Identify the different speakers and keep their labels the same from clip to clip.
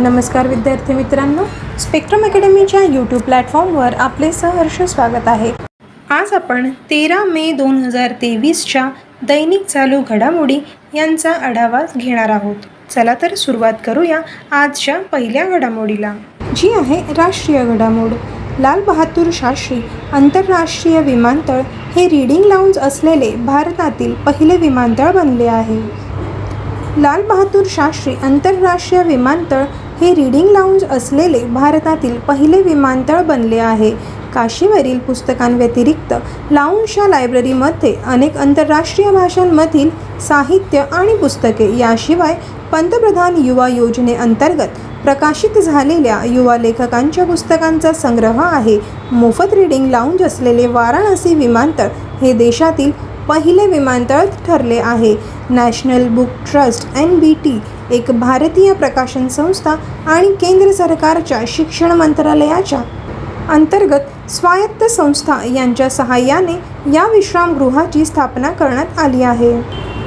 Speaker 1: नमस्कार विद्यार्थी मित्रांनो. स्पेक्ट्रम अकॅडमीच्या यूट्यूब प्लॅटफॉर्मवर आपले सहर्ष स्वागत आहे. आज आपण तेरा मे दोन हजार तेवीसच्या दैनिक चालू घडामोडी यांचा आढावा घेणार आहोत. चला तर सुरुवात करूया आजच्या पहिल्या घडामोडीला. जी आहे राष्ट्रीय घडामोड. लाल बहादूर शास्त्री आंतरराष्ट्रीय विमानतळ हे रीडिंग लाऊंज असलेले भारतातील पहिले विमानतळ बनले आहे. लाल बहादूर शास्त्री आंतरराष्ट्रीय विमानतळ हे रीडिंग लाऊंज असलेले भारतातील पहिले विमानतळ बनले आहे. काशीवरील पुस्तकांव्यतिरिक्त लाऊंजच्या लायब्ररीमध्ये अनेक आंतरराष्ट्रीय भाषांमधील साहित्य आणि पुस्तके याशिवाय पंतप्रधान युवा योजनेअंतर्गत प्रकाशित झालेल्या युवा लेखकांच्या पुस्तकांचा संग्रह आहे. मोफत रीडिंग लाऊंज असलेले वाराणसी विमानतळ हे देशातील पहिले विमानतळ ठरले आहे. National Book Trust N B T एक भारतीय प्रकाशन संस्था आणि केंद्र सरकारच्या शिक्षण मंत्रालयाच्या अंतर्गत स्वायत्त संस्था यांच्या सहाय्याने या विश्रामगृहाची स्थापना करण्यात आली आहे.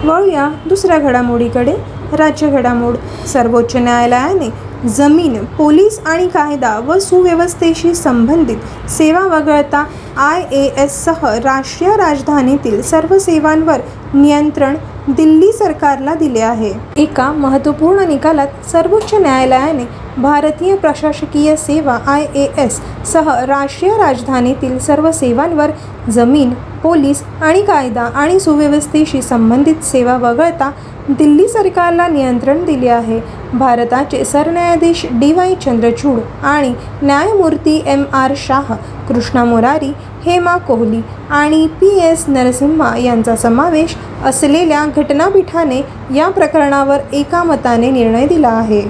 Speaker 1: वळूया दुसऱ्या घडामोडीकडे. राज्य घडामोड. सर्वोच्च न्यायालयाने जमीन पोलीस आणि कायदा व सुव्यवस्थेशी संबंधित सेवा वगळता आय ए एससह राष्ट्रीय राजधानीतील सर्व सेवांवर नियंत्रण दिल्ली सरकारला दिले आहे. एका महत्त्वपूर्ण निकालात सर्वोच्च न्यायालयाने भारतीय प्रशासकीय सेवा आय ए एस सह राष्ट्रीय राजधानीतील सर्व सेवांवर जमीन पोलीस आणि कायदा आणि सुव्यवस्थेशी संबंधित सेवा वगळता दिल्ली सरकारला नियंत्रण दिले आहे. भारताचे सरन्यायाधीश डी वाय चंद्रचूड आणि न्यायमूर्ती एम आर शाह कृष्णा मोरारी हेमा कोहली आणि पी एस नरसिम्हा यांचा समावेश असलेल्या घटनापीठाने या प्रकरणावर एका मताने निर्णय दिला आहे.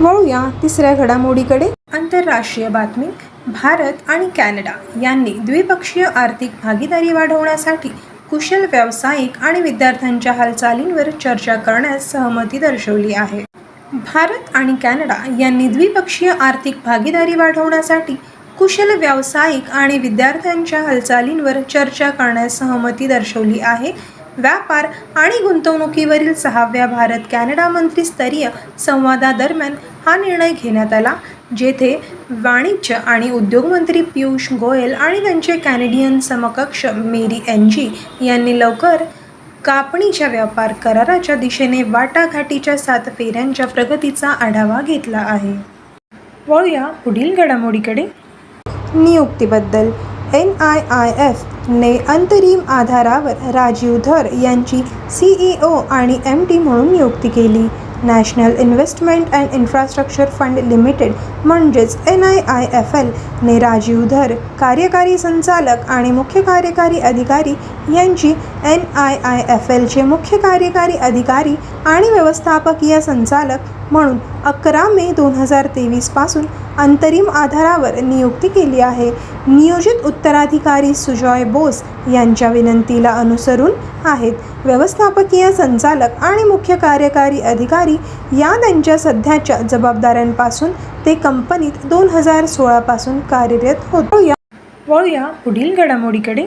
Speaker 1: वळूया तिसऱ्या घडामोडीकडे. आंतरराष्ट्रीय बातमी. भारत आणि कॅनडा यांनी द्विपक्षीय आर्थिक भागीदारी वाढवण्यासाठी कुशल व्यावसायिक आणि विद्यार्थ्यांच्या हालचालींवर चर्चा करण्यास सहमती दर्शवली आहे. भारत आणि कॅनडा यांनी द्विपक्षीय आर्थिक भागीदारी वाढवण्यासाठी कुशल व्यावसायिक आणि विद्यार्थ्यांच्या हालचालींवर चर्चा करण्यास सहमती दर्शवली आहे. व्यापार आणि गुंतवणुकीवरील सहाव्या भारत कॅनडा मंत्रीस्तरीय संवादादरम्यान हा निर्णय घेण्यात आला जेथे वाणिज्य आणि उद्योग मंत्री पियुष गोयल आणि त्यांचे कॅनेडियन समकक्ष मेरी एनजी यांनी लवकर कापणीच्या व्यापार कराराच्या दिशेने वाटाघाटीच्या सात फेऱ्यांच्या प्रगतीचा आढावा घेतला आहे. वळूया पुढील घडामोडीकडे. नियुक्तीबद्दल एन आय आय एफने अंतरिम आधारावर राजीव धर यांची सी ई ओ आणि एम डी म्हणून नियुक्ती केली. National investment and infrastructure fund limited म्हणजेच एन आय आय एफ एलने राजीव धर कार्यकारी संचालक आणि मुख्य कार्यकारी अधिकारी यांची एन आय आय एफ एलचे मुख्य कार्यकारी अधिकारी आणि व्यवस्थापकीय संचालक म्हणून अकरा मे दोन हजार तेवीसपासून अंतरिम आधारावर नियुक्ती केली आहे. नियोजित उत्तराधिकारी सुजॉय बोस यांच्या विनंतीला अनुसरून आहेत. व्यवस्थापकीय संचालक आणि मुख्य कार्यकारी अधिकारी या त्यांच्या सध्याच्या जबाबदाऱ्यांपासून ते कंपनीत दोन हजार सोळापासून कार्यरत होतो वळूया पुढील घडामोडीकडे.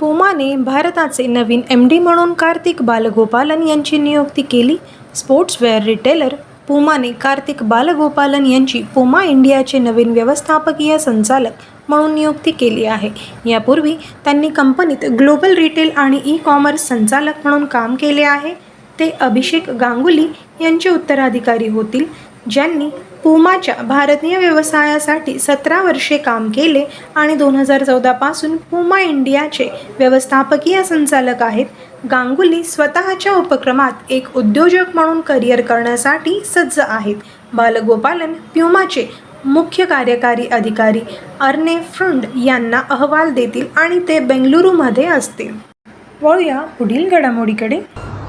Speaker 1: पुमाने भारताचे नवीन एम डी म्हणून कार्तिक बालगोपालन यांची नियुक्ती केली. स्पोर्ट्सवेअर रिटेलर पुमाने कार्तिक बालगोपालन यांची पुमा इंडियाचे नवीन व्यवस्थापकीय संचालक म्हणून नियुक्ती केली आहे. यापूर्वी त्यांनी कंपनीत ग्लोबल रिटेल आणि ई कॉमर्स संचालक म्हणून काम केले आहे. ते अभिषेक गांगुली यांचे उत्तराधिकारी होतील. ज्यांनी पुमाच्या भारतीय व्यवसायासाठी सतरा वर्षे काम केले आणि दोन हजार चौदापासून पुमा इंडियाचे व्यवस्थापकीय संचालक आहेत गांगुली स्वतःच्या उपक्रमात एक उद्योजक म्हणून करिअर करण्यासाठी सज्ज आहेत. बालगोपालन प्युमाचे मुख्य कार्यकारी अधिकारी अर्ने फ्रुंड यांना अहवाल देतील आणि ते बेंगलुरूमध्ये असतील. वळूया पुढील घडामोडीकडे.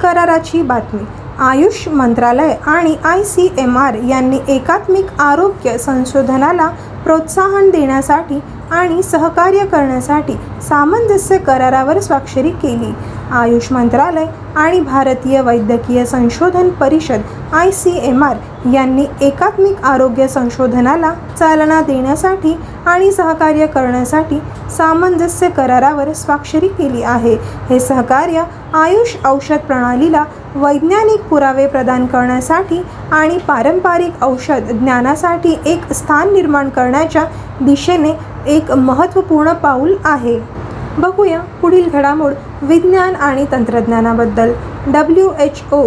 Speaker 1: कराराची बातमी. आयुष मंत्रालय आणि आय सी एम आर यांनी एकात्मिक आरोग्य संशोधनाला प्रोत्साहन देण्यासाठी आणि सहकार्य करण्यासाठी सामंजस्य करारावर स्वाक्षरी केली. आयुष मंत्रालय आणि भारतीय वैद्यकीय संशोधन परिषद आय सी एम आर यांनी एकात्मिक आरोग्य संशोधनाला चालना देण्यासाठी आणि सहकार्य करण्यासाठी सामंजस्य करारावर स्वाक्षरी केली आहे. हे सहकार्य आयुष औषध प्रणालीला वैज्ञानिक पुरावे प्रदान करण्यासाठी आणि पारंपरिक औषध ज्ञानासाठी एक स्थान निर्माण करण्याच्या दिशेने एक महत्त्वपूर्ण पाऊल आहे. बघूया पुढील घडामोड विज्ञान आणि तंत्रज्ञानाबद्दल. W H O.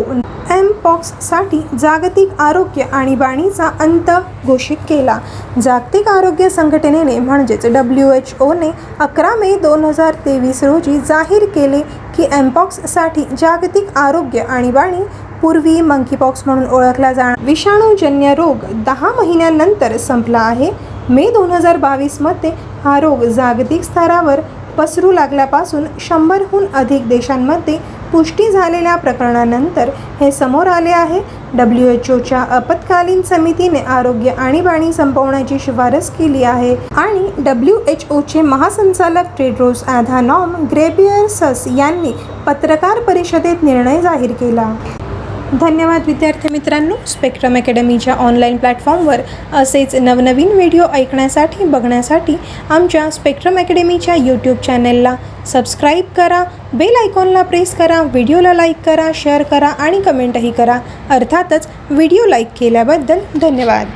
Speaker 1: एम. पॉक्ससाठी जागतिक आरोग्य आणीबाणीचा अंत घोषित केला. जागतिक आरोग्य संघटनेने म्हणजेच डब्ल्यू एच ओने अकरा मे दोन हजार तेवीस रोजी जाहीर केले की एमपॉक्ससाठी जागतिक आरोग्य आणीबाणी पूर्वी मंकीपॉक्स म्हणून ओळखला जाणार. विषाणूजन्य रोग दहा महिन्यांनंतर संपला आहे. मे दोन हजार बावीसमध्ये हा रोग जागतिक स्तरावर पसरू लागल्यापासून शंभरहून अधिक देशांमध्ये पुष्टी झालेल्या प्रकरणानंतर हे समोर आले आहे. डब्ल्यू एच ओच्या आपत्कालीन समितीने आरोग्य आणीबाणी संपवण्याची शिफारस केली आहे आणि डब्ल्यू एच ओचे महासंचालक ट्रेड्रोस ॲधानॉम ग्रेबियर्सस यांनी पत्रकार परिषदेत निर्णय जाहीर केला. धन्यवाद विद्यार्थी मित्रांनो. स्पेक्ट्रम अकॅडमीच्या ऑनलाईन प्लॅटफॉर्मवर असेच नवनवीन व्हिडिओ ऐकण्यासाठी बघण्यासाठी आमच्या स्पेक्ट्रम अकॅडमीच्या यूट्यूब चॅनेलला सबस्क्राईब करा बेल आयकॉनला प्रेस करा व्हिडिओला लाईक करा शेअर करा आणि कमेंटही करा. अर्थातच व्हिडिओ लाईक केल्याबद्दल धन्यवाद.